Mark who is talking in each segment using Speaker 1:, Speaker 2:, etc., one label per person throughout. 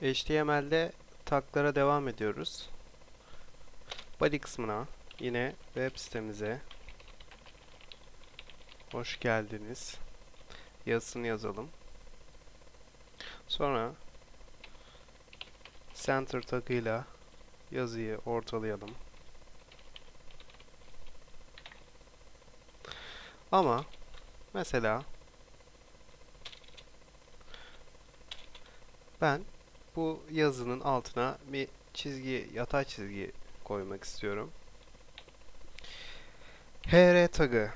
Speaker 1: HTML'de taglara devam ediyoruz. Body kısmına yine web sitemize hoş geldiniz yazısını yazalım. Sonra center tagıyla yazıyı ortalayalım. Ama mesela ben bu yazının altına bir çizgi, yatay çizgi koymak istiyorum. hr tagı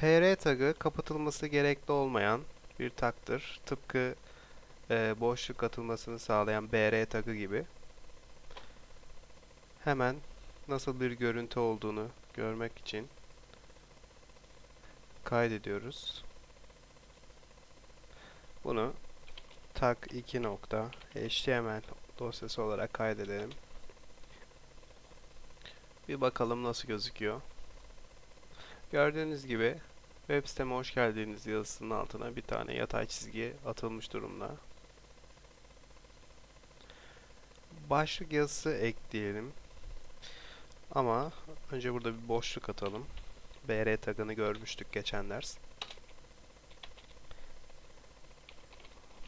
Speaker 1: hr tagı kapatılması gerekli olmayan bir tagdır. Tıpkı e, boşluk atılmasını sağlayan br tagı gibi. Hemen nasıl bir görüntü olduğunu görmek için kaydediyoruz. Bunu tag2.html dosyası olarak kaydedelim. Bir bakalım nasıl gözüküyor. Gördüğünüz gibi web siteme hoş geldiniz yazısının altına bir tane yatay çizgi atılmış durumda. Başlık yazısı ekleyelim. Ama önce burada bir boşluk atalım. BR tagını görmüştük geçen ders.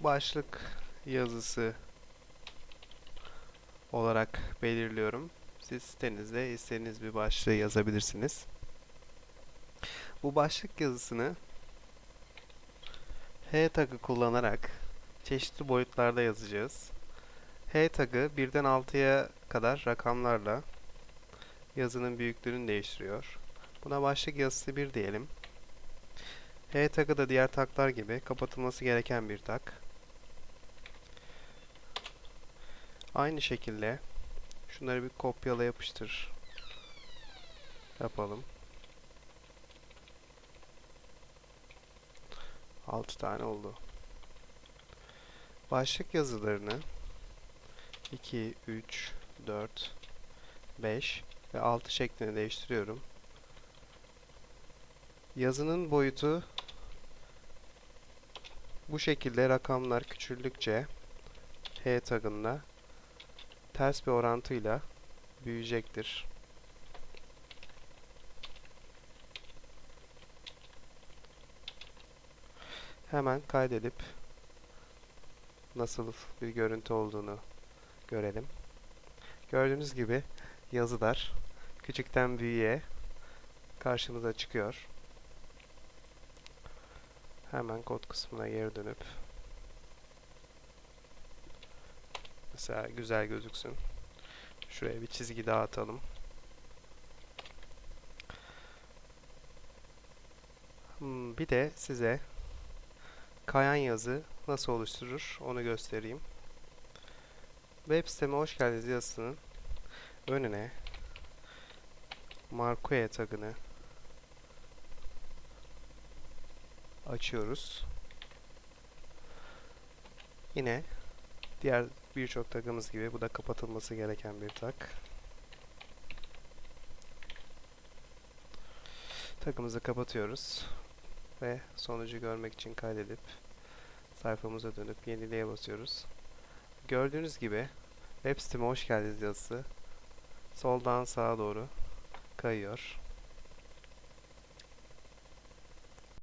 Speaker 1: Başlık yazısı olarak belirliyorum. Siz sitenizde istediğiniz bir başlığı yazabilirsiniz. Bu başlık yazısını H tagı kullanarak çeşitli boyutlarda yazacağız. H tagı 1'den 6'ya kadar rakamlarla yazının büyüklüğünü değiştiriyor. Buna başlık yazısı 1 diyelim. H tagı da diğer taglar gibi kapatılması gereken bir tag. Aynı şekilde şunları bir kopyala yapıştır yapalım. 6 tane oldu. Başlık yazılarını 2, 3, 4, 5 ve 6 şeklinde değiştiriyorum. Yazının boyutu bu şekilde rakamlar küçüldükçe H tagında ters bir orantıyla büyüyecektir. Hemen kaydedip nasıl bir görüntü olduğunu görelim. Gördüğünüz gibi yazılar küçükten büyüğe karşımıza çıkıyor. Hemen kod kısmına geri dönüp mesela güzel gözüksün. Şuraya bir çizgi daha atalım. Hmm, bir de size kayan yazı nasıl oluşturur onu göstereyim. Web siteme hoş geldiniz yazısının önüne Marquee tagını açıyoruz. Yine diğer birçok tagımız gibi bu da kapatılması gereken bir tag. Tagımızı kapatıyoruz ve sonucu görmek için kaydedip sayfamıza dönüp yenileye basıyoruz. Gördüğünüz gibi web siteme hoş geldiniz yazısı soldan sağa doğru kayıyor.